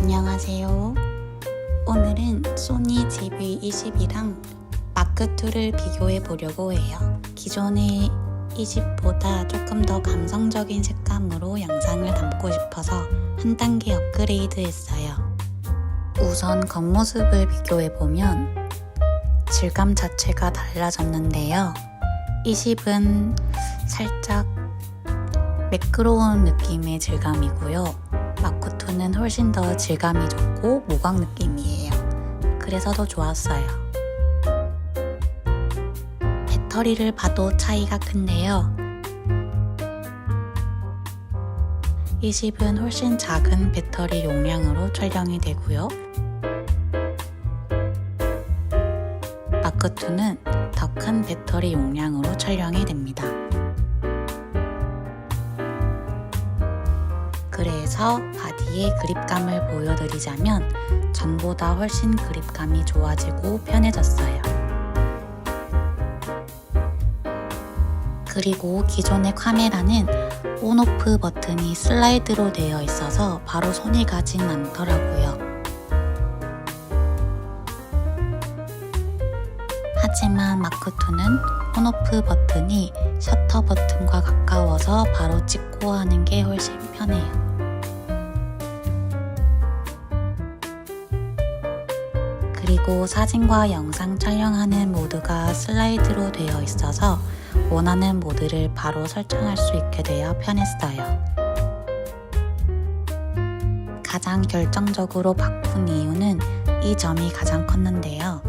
안녕하세요. 오늘은 소니 GV20이랑 마크2를 비교해 보려고 해요. 기존의 20보다 조금 더 감성적인 색감으로 영상을 담고 싶어서 한 단계 업그레이드 했어요. 우선 겉모습을 비교해 보면 질감 자체가 달라졌는데요. 20은 살짝 매끄러운 느낌의 질감이고요. 마쿠2는 훨씬 더 질감이 좋고 모광 느낌이에요. 그래서 더 좋았어요. 배터리를 봐도 차이가 큰데요. 20은 훨씬 작은 배터리 용량으로 촬영이 되고요. 마크2는 더 큰 배터리 용량으로 촬영이 됩니다. 그래서 바디의 그립감을 보여드리자면 전보다 훨씬 그립감이 좋아지고 편해졌어요. 그리고 기존의 카메라는 온오프 버튼이 슬라이드로 되어 있어서 바로 손이 가진 않더라고요. 하지만 마크2는 온오프 버튼이 셔터 버튼과 가까워서 바로 찍고 하는 게 훨씬 편해요. 그리고 사진과 영상 촬영하는 모드가 슬라이드로 되어 있어서 원하는 모드를 바로 설정할 수 있게 되어 편했어요. 가장 결정적으로 바꾼 이유는 이 점이 가장 컸는데요.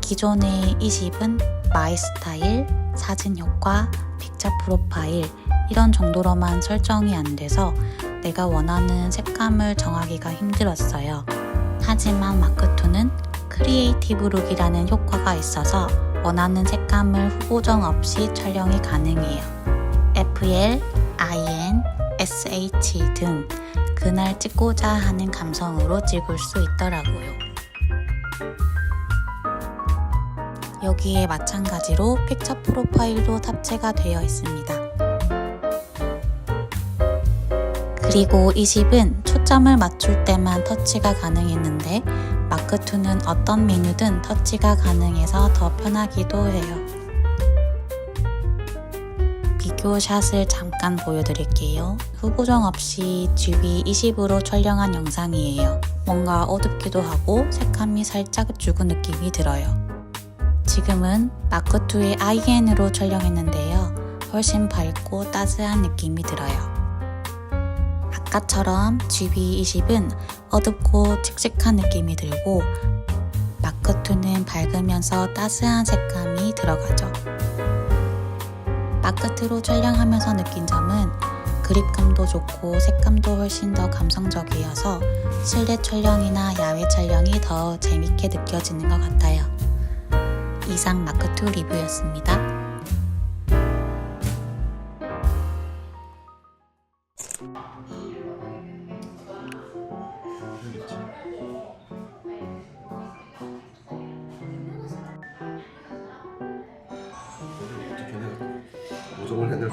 기존의 20은 마이 스타일, 사진 효과, 픽처 프로파일 이런 정도로만 설정이 안 돼서 내가 원하는 색감을 정하기가 힘들었어요. 하지만 마크2는 크리에이티브 룩이라는 효과가 있어서 원하는 색감을 후보정 없이 촬영이 가능해요. FL, IN, SH 등 그날 찍고자 하는 감성으로 찍을 수 있더라고요. 여기에 마찬가지로 픽처 프로파일도 탑재가 되어 있습니다. 그리고 20은 초점을 맞출 때만 터치가 가능했는데 마크2는 어떤 메뉴든 터치가 가능해서 더 편하기도 해요. 비교샷을 잠깐 보여드릴게요. 후보정 없이 GB20으로 촬영한 영상이에요. 뭔가 어둡기도 하고 색감이 살짝 죽은 느낌이 들어요. 지금은 마크2의 IN으로 촬영했는데요. 훨씬 밝고 따스한 느낌이 들어요. 아까처럼 GB20은 어둡고 칙칙한 느낌이 들고 마크2는 밝으면서 따스한 색감이 들어가죠. 마크2로 촬영하면서 느낀 점은 그립감도 좋고 색감도 훨씬 더 감성적이어서 실내 촬영이나 야외 촬영이 더 재밌게 느껴지는 것 같아요. 이상 마크2 리뷰였습니다. 해야 될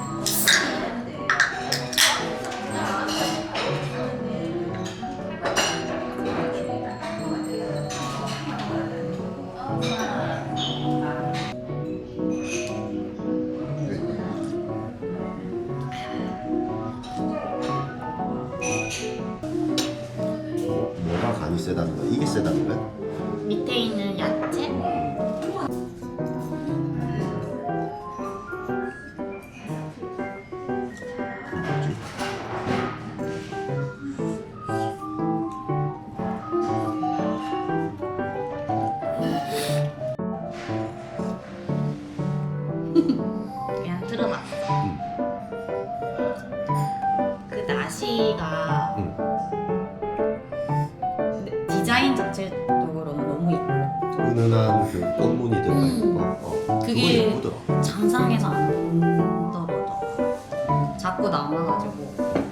뭐가 간이 세다는 거야? 이게 세다는 거야? 밑에 있는 야 나시가 응. 디자인 자체적으로는 너무 이뻐. 은은한 그 꽃무늬 들어가 있는 거. 어. 그게- 그거 예쁘더라. 장상에서 안 떨어져. 자꾸 남아가지고